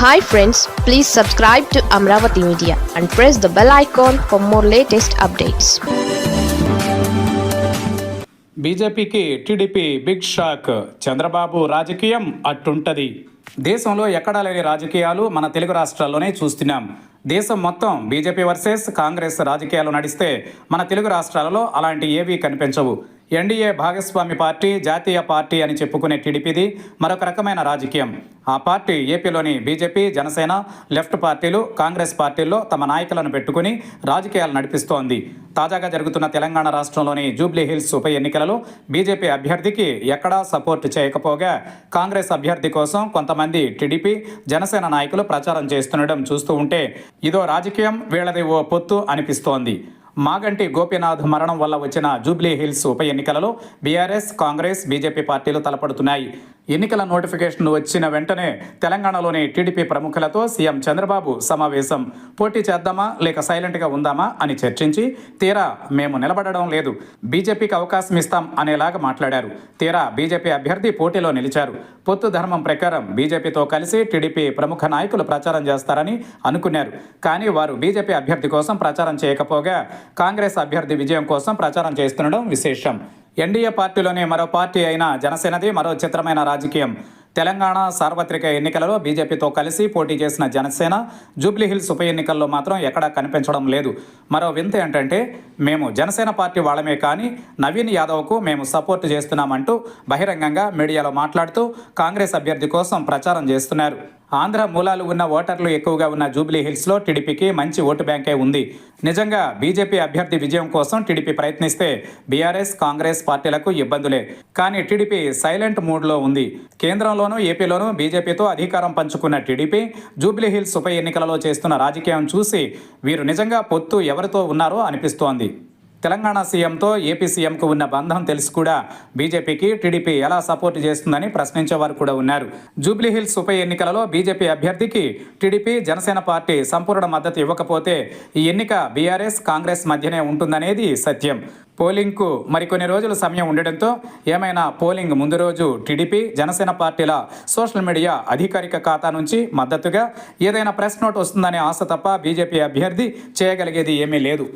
Hi friends please subscribe to Amaravati media and press the bell icon for more latest updates బీజేపీకి TDP big shock Chandrababu రాజకీయం అట్టుంటది. దేశంలో ఎక్కడా లేని రాజకీయాలు మన తెలుగు రాష్ట్రాల్లోనే చూస్తున్నాం. దేశం మొత్తం బీజేపీ వర్సెస్ కాంగ్రెస్ రాజకీయాలు నడిస్తే మన తెలుగు రాష్ట్రాలలో అలాంటి ఏవీ కనిపించవు. ఎన్డీఏ భాగస్వామి పార్టీ జాతీయ పార్టీ అని చెప్పుకునే టీడీపీది మరొక రకమైన రాజకీయం. ఆ పార్టీ ఏపీలోని బీజేపీ జనసేన లెఫ్ట్ పార్టీలు కాంగ్రెస్ పార్టీల్లో తమ నాయకులను పెట్టుకుని రాజకీయాలు నడిపిస్తోంది. తాజాగా జరుగుతున్న తెలంగాణ రాష్ట్రంలోని జూబ్లీ హిల్స్ ఉప ఎన్నికలలో బీజేపీ అభ్యర్థికి ఎక్కడా సపోర్ట్ చేయకపోగా కాంగ్రెస్ అభ్యర్థి కోసం కొంతమంది టీడీపీ జనసేన నాయకులు ప్రచారం చేస్తుండడం చూస్తూ ఉంటే ఇదో రాజకీయం వీళ్ళది ఓ పొత్తు అనిపిస్తోంది. మాగంటి గోపీనాథ్ మరణం వల్ల వచ్చిన జూబ్లీ హిల్స్ ఉప ఎన్నికలలో బీఆర్ఎస్ కాంగ్రెస్ బీజేపీ పార్టీలు తలపడుతున్నాయి. ఎన్నికల నోటిఫికేషన్ వచ్చిన వెంటనే తెలంగాణలోని టీడీపీ ప్రముఖులతో సీఎం చంద్రబాబు సమావేశం. పోటీ చేద్దామా? లేక సైలెంట్గా ఉందామా? అని చర్చించి తీరా మేము నిలబడడం లేదు. బీజేపీకి అవకాశం ఇస్తాం అనేలాగా మాట్లాడారు. తీరా బీజేపీ అభ్యర్థి పోటీలో నిలిచారు. పొత్తు ధర్మం ప్రకారం బీజేపీతో కలిసి టీడీపీ ప్రముఖ నాయకులు ప్రచారం చేస్తారని అనుకున్నారు. కానీ వారు బీజేపీ అభ్యర్థి కోసం ప్రచారం చేయకపోగా కాంగ్రెస్ అభ్యర్థి విజయం కోసం ప్రచారం చేస్తుండడం విశేషం. ఎన్డీఏ పార్టీలోనే మరో పార్టీ అయిన జనసేనది మరో చిత్రమైన రాజకీయం. తెలంగాణ సార్వత్రిక ఎన్నికలలో బీజేపీతో కలిసి పోటీ చేసిన జనసేన జూబ్లీహిల్స్ ఉప ఎన్నికల్లో మాత్రం ఎక్కడా కనిపించడం లేదు. మరో వింత ఏంటంటే మేము జనసేన పార్టీ వాళ్ళమే కానీ నవీన్ యాదవ్కు మేము సపోర్ట్ చేస్తున్నామంటూ బహిరంగంగా మీడియాలో మాట్లాడుతూ కాంగ్రెస్ అభ్యర్థి కోసం ప్రచారం చేస్తున్నారు. ఆంధ్ర మూలాలు ఉన్న ఓటర్లు ఎక్కువగా ఉన్న జూబ్లీ హిల్స్లో టీడీపీకి మంచి ఓటు బ్యాంకే ఉంది. నిజంగా బీజేపీ అభ్యర్థి విజయం కోసం టీడీపీ ప్రయత్నిస్తే బీఆర్ఎస్ కాంగ్రెస్ పార్టీలకు ఇబ్బందులే. కానీ టీడీపీ సైలెంట్ మూడ్లో ఉంది. కేంద్రంలోనూ ఏపీలోనూ బీజేపీతో అధికారం పంచుకున్న టీడీపీ జూబ్లీ హిల్స్ ఉప ఎన్నికలలో చేస్తున్న రాజకీయం చూసి వీరు నిజంగా పొత్తు ఎవరితో ఉన్నారో అనిపిస్తోంది. తెలంగాణ సీఎంతో ఏపీ సీఎంకు ఉన్న బంధం తెలిసి కూడా బీజేపీకి టీడీపీ ఎలా సపోర్ట్ చేస్తుందని ప్రశ్నించేవారు కూడా ఉన్నారు. జూబ్లీహిల్స్ ఉప ఎన్నికలలో బీజేపీ అభ్యర్థికి టీడీపీ జనసేన పార్టీ సంపూర్ణ మద్దతు ఇవ్వకపోతే ఈ ఎన్నిక బీఆర్ఎస్ కాంగ్రెస్ మధ్యనే ఉంటుందనేది సత్యం. పోలింగ్కు మరికొన్ని రోజులు సమయం ఉండడంతో ఏమైనా పోలింగ్ ముందు రోజు టీడీపీ జనసేన పార్టీల సోషల్ మీడియా అధికారిక ఖాతా నుంచి మద్దతుగా ఏదైనా ప్రెస్ నోట్ వస్తుందనే ఆశ తప్ప బీజేపీ అభ్యర్థి చేయగలిగేది ఏమీ లేదు.